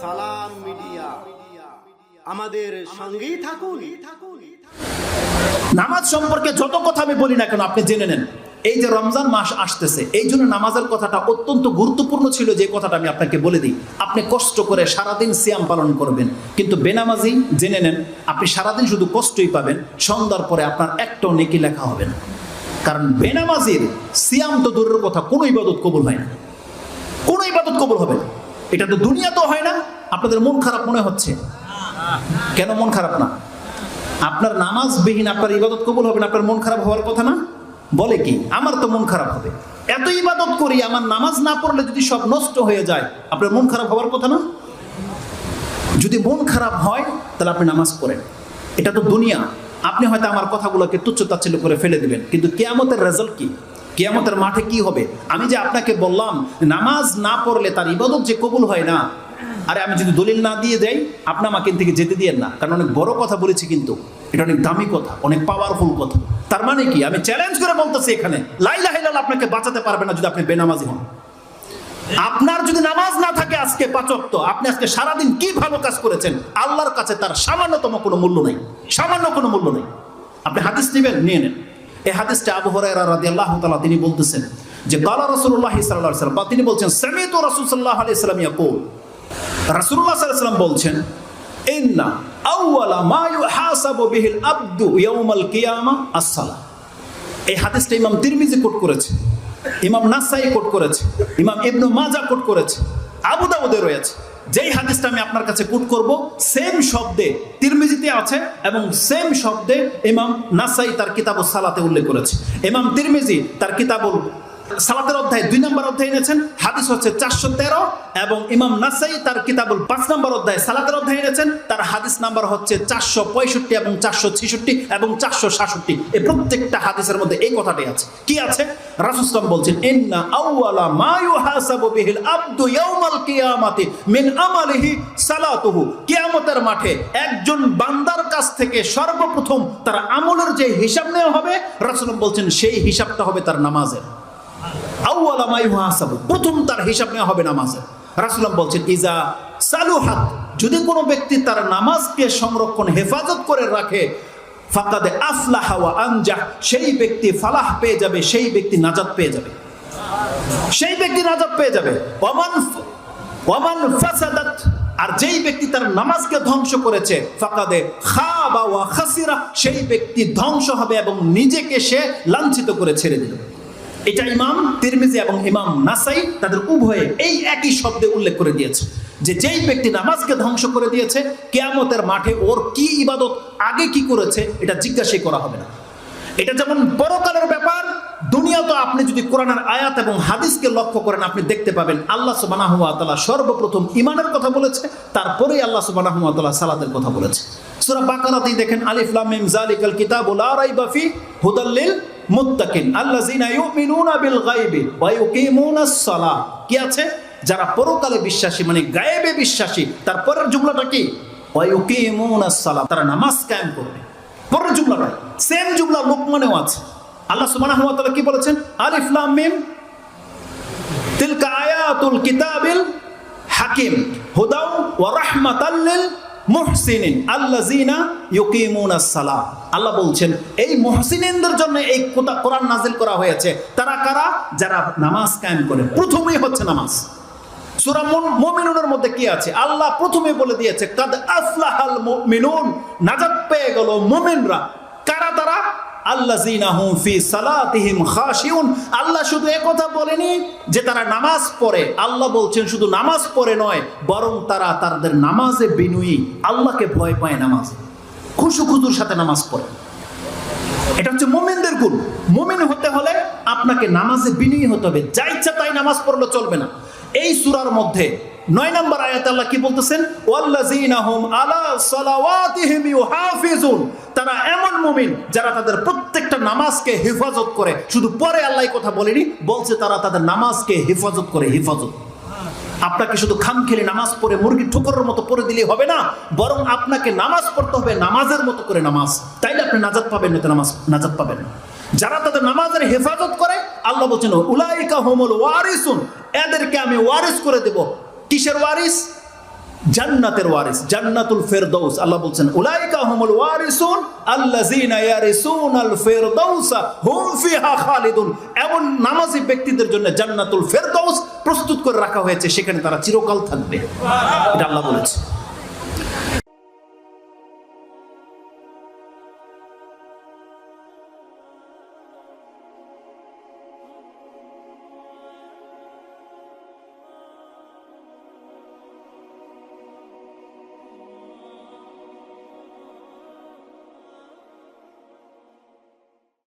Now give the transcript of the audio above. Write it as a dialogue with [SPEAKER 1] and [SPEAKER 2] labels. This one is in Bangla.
[SPEAKER 1] সালাম মিডিয়া। আমাদের সঙ্গেই থাকুন।
[SPEAKER 2] নামাজ সম্পর্কে যত কথা আমি বলি না কেন, আপনি জেনে নেন। এই যে রমজান মাস আসতেছে, এই জন্য নামাজের কথাটা অত্যন্ত গুরুত্বপূর্ণ ছিল যে কথাটা আমি আপনাকে বলে দিই। আপনি কষ্ট করে সারাদিন সিয়াম পালন করবেন, কিন্তু বেনামাজি জেনে নেন, আপনি সারাদিন শুধু কষ্টই পাবেন, সন্ধ্যার পরে আপনার একটাও নেকি লেখা হবে না। কারণ বেনামাজির সিয়াম তো দূরের কথা, কোনো ইবাদত কবুল হয় না। কোনো ইবাদত কবুল হবে না। এটা তো দুনিয়া তো হয় না, আপনাদের মন খারাপ মনে হচ্ছে। কেন মন খারাপ না? আপনার নামাজ বিহীন আপনার ইবাদত কবুল হবে না, আপনার মন খারাপ হওয়ার কথা না? বলে কি, আমার তো মন খারাপ হবে। এত ইবাদত করি, আমার নামাজ না পড়লে যদি সব নষ্ট হয়ে যায়, আপনার মন খারাপ হওয়ার কথা না? যদি মন খারাপ হয়, তাহলে আপনি নামাজ পড়েন। এটা তো দুনিয়া। আপনি হয়তো আমার কথাগুলোকে তুচ্ছ তাচ্ছিল্য করে ফেলে দিবেন। কিন্তু কেয়ামতের রেজাল্ট কি? কেয়ামতের মাঠে কি হবে? আমি যে আপনাকে বললাম, নামাজ না পড়লে তার ইবাদত যে কবুল হয় না, আরে আমি যদি দলিল না দিয়ে দেই, আপনি আমাকে থেকে যেতে দিয়েন না। কারণ অনেক বড় কথা বলেছি কিন্তু, এটা অনেক দামি কথা, অনেক পাওয়ারফুল কথা। তার মানে কি? আমি চ্যালেঞ্জ করে বলতেছি এখানে লাইলা আপনাকে বাঁচাতে পারবে না যদি আপনি বেনামাজি হন। আপনার যদি নামাজ না থাকে আজকে পাচক আপনি আজকে সারাদিন কি ভালো কাজ করেছেন? আল্লাহর কাছে তার সামান্যতম কোনো মূল্য নেই। সামান্য কোনো মূল্য নেই। আপনি হাদিস নেবেন, নিয়ে নেন। এই হাদিসটা আবু হরাইরা রাদিয়াল্লাহু তাআলা তিনি বলতেছেন যে কালা রাসূলুল্লাহ সাল্লাল্লাহু আলাইহি সাল্লাম তিনি বলছেন, সামিতু রাসূল সাল্লাল্লাহু আলাইহি সাল্লাম ইয়াকুল। রাসূলুল্লাহ সাল্লাম বলছেন, ইন্না আউওয়ালা মা ইউহাসাবু বিহিল আবদু ইয়াউমাল কিয়ামা আস-সালাহ। এই হাদিসটা ইমাম তিরমিজি কোট করেছে। ইমাম নাসাই কোট করেছে, ইমাম ইবনু মাজা কোট করেছে, আবু দাউদে রয়েছে। যেই হাদিসটা আমি আপনার কাছে কোট করব, সেম শব্দে তিরমিজিতে আছে এবং সেম শব্দে ইমাম নাসাই তার কিতাবুল সালাতে উল্লেখ করেছে। ইমাম তিরমিজি তার কিতাবুল সালাতের অধ্যায় দুই নম্বর অধ্যায় এনেছেন, হাদিস হচ্ছে চারশো তেরো এবং ইমাম নাসাই তার কিতাবুল পাঁচ নম্বর অধ্যায় সালাতের অধ্যায় এনেছেন, তার হাদিস নাম্বার হচ্ছে চারশো পঁয়ষট্টি এবং চারশো ছেষট্টি এবং চারশো সাতষট্টি। এই প্রত্যেকটা হাদিসের মধ্যে এই কথাটাই আছে। কি আছে? রাসুসলাম বলছেন, ইন্না আউয়ালা মা ইউহাসাবু বিহিল আবদু ইয়াউমাল কিয়ামাতি মিন আমালিহি সালাতুহু। কিয়ামতের মাঠে একজন বান্দার কাছ থেকে সর্বপ্রথম তার আমলের যে হিসাব নেওয়া হবে রাসূলুল্লাহ বলছেন, সেই হিসাবটা হবে তার নামাজের। প্রথম তার হিসাব নেওয়া হবে নামাজের রাসূলুল্লাহ বলছেন, ইজা সালুহাত, যদি কোনো ব্যক্তি তার নামাজকে সংরক্ষণ, হেফাজত করে রাখে, ফাকাদে আফলাহা ওয়া আনজাহ, সেই ব্যক্তি ফালাহ পেয়ে যাবে, সেই ব্যক্তি নাজাত পেয়ে যাবে। সেই ব্যক্তি নাজাত পেয়ে যাবে। ফাসাদাত, আর যেই ব্যক্তি তার নামাজকে ধ্বংস করেছে, ফাকাদে খাবা ওয়া খাসিরা, সেই ব্যক্তি ধ্বংস হবে এবং নিজেকে সে লাঞ্ছিত করে ছেড়ে দিল এটা ইমাম, তিরমিজি এবং ইমাম নাসাই তাদের উভয়ে এই একই শব্দে উল্লেখ করে দিয়েছে যে যেই ব্যক্তি নামাজকে ধ্বংস করে দিয়েছে, কেয়ামতের মাঠে ওর কি ইবাদত, আগে কি করেছে, এটা জিজ্ঞাসাই করা হবে না। এটা যেমন পরকালের ব্যাপার দুনিয়া তো আপনি যদি কোরআনের আয়াত এবং হাদিসকে লক্ষ্য করেন, আপনি দেখতে পাবেন আল্লাহ সুবানাহু তাআলা সর্বপ্রথম ইমানের কথা বলেছে, তারপরেই আল্লাহ সুবানাহু তাআলা সালাতের কথা বলেছে। সূরা বাকারাতেই দেখেন, আলিফ লাম মিম, যালিকাল কিতাবু লা মুত্তাকিন। আল্লাযিনা ইউমিনুনা বিল গায়বি ওয়া ইউকিমুনাস সালাহ কি আছে? যারা পরকালে বিশ্বাসী মানে গায়েবে বিশ্বাসী তারপরের জুমলাটা কি? ওয়া ইউকিমুনাস সালাহ তারা নামাজ কায়েম করবে। পরের জুমলাটা সেম জুমলা লোকমানেও আছে। আল্লাহ সুবহানাহু ওয়া তাআলা কি বলেছেন? আলিফ লাম মিম। তিলকা আয়াতুল কিতাবিল হাকিম। হুদাও ওয়া রাহমাতাল লিল মুহসিনিন, আল্লাযিনা ইউকিমুনাস সালাহ। আল্লাহ বলছেন, এই মুহসিনিনদের জন্য এই কোরআন নাজিল করা হয়েছে। তারা কারা? যারা নামাজ কায়েম করে। প্রথমেই হচ্ছে নামাজ। সূরা মুন- মুমিনুনের মধ্যে কি আছে? আল্লাহ প্রথমে বলে দিয়েছে, কাদ আফলাহাল মুমিনুন। নাজাত পেয়ে গেল মুমিনরা। কারা তারা? আল্লাহ শুধু একথা বলেনি যে তারা নামাজ পড়ে। আল্লাহ বলছেন শুধু নামাজ পড়ে নয়, বরং তারা তাদের নামাজে বিনয়ী। আল্লাহকে ভয় পায় নামাজ। খুশু খুজুর সাথে নামাজ পড়ে। এটা হচ্ছে মোমেনদের গুণ। মোমেন হতে হলে আপনাকে নামাজে বিনয়ী হতে হবে। যা ইচ্ছা তাই নামাজ পড়লে চলবে না। এই সুরার মধ্যে নয় নম্বর আয়াত আল্লাহ কি বলতেছেন? আলা সালাওয়াতিহিম ইউহাফিজুন। তারা এমন মুমিন যারা তাদের প্রত্যেকটা নামাজকে হেফাজত করে। শুধু পরে আল্লাহ কথা বলেনি, বলছে তারা তাদের নামাজকে হেফাজত করে, হেফাজত। আপনাকে শুধু খাম খেলে নামাজ পড়ে মুরগি ঠুকরের মতো পড়ে দিলে হবে না, বরং আপনাকে নামাজ পড়তে হবে, নামাজের মতো করে নামাজ। তাইলে আপনি নাজাত পাবেন না নামাজ, নাজাত পাবেন না। যারা তাদের নামাজের হেফাজত করে, আল্লাহ বলছেন, উলাইকা হোমল ওয়ারিসুন এদেরকে আমি ওয়ারিস করে দেব। কিসের ওয়ারিস? জান্নাতের ওয়ারিস, জান্নাতুল ফেরদৌস। আল্লাহ বলছেন, উলাইকা হুমুল ওয়ারিসুন আল্লাযিনা ইয়ারিসুনাল ফেরদৌস হুম ফিহা খালিদুন। এমন নামাজি ব্যক্তিদের জন্য জান্নাতুল ফেরদৌস প্রস্তুত করে রাখা হয়েছে, সেখানে তারা চিরকাল থাকবে। এটা আল্লাহ বলেছে।